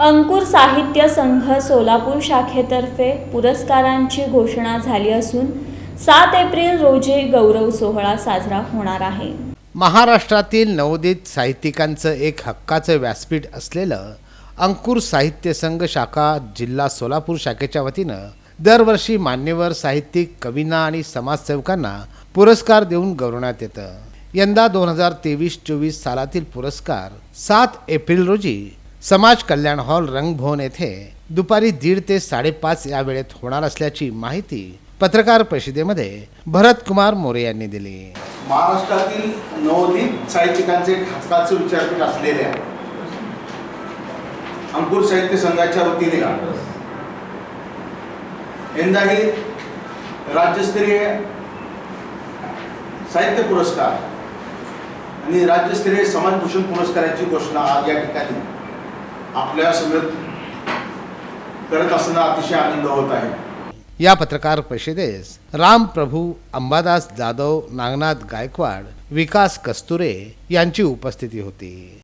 अंकुर साहित्य संघ सोलापूर शाखेतर्फे पुरस्कारांची घोषणा झाली असून सात एप्रिल रोजी गौरव सोहळा साजरा होणार आहे. महाराष्ट्रातील नवोदित साहित्यिकांचं एक हक्काचं व्यासपीठ असलेलं अंकुर साहित्य संघ शाखा जिल्हा सोलापूर शाखेच्या वतीनं दरवर्षी मान्यवर साहित्यिक कवींना आणि समाजसेवकांना पुरस्कार देऊन गौरवण्यात येतं. यंदा दोन हजार तेवीस चोवीस सालातील पुरस्कार सात एप्रिल रोजी समाज कल्याण हॉल रंगभवन येथे दुपारी दीड ते साडेपाच या वेळेत होणार असल्याची माहिती पत्रकार परिषदेमध्ये भरत कुमार मोरे यांनी दिली. महाराष्ट्रातील नवोदित साहित्यिकांचे एक हक्काचे विचारपीठ असलेल्या अंकुर साहित्य संघाच्या वतीने यंदाही राज्यस्तरीय साहित्य पुरस्कार आणि राज्यस्तरीय समाजभूषण पुरस्काराची घोषणा आज या ठिकाणी आपल्या करत असताना अतिशय आनंद होत आहे. या पत्रकार परिषदेस राम प्रभू अंबादास जाधव नागनाथ गायकवाड विकास कस्तुरे यांची उपस्थिती होती.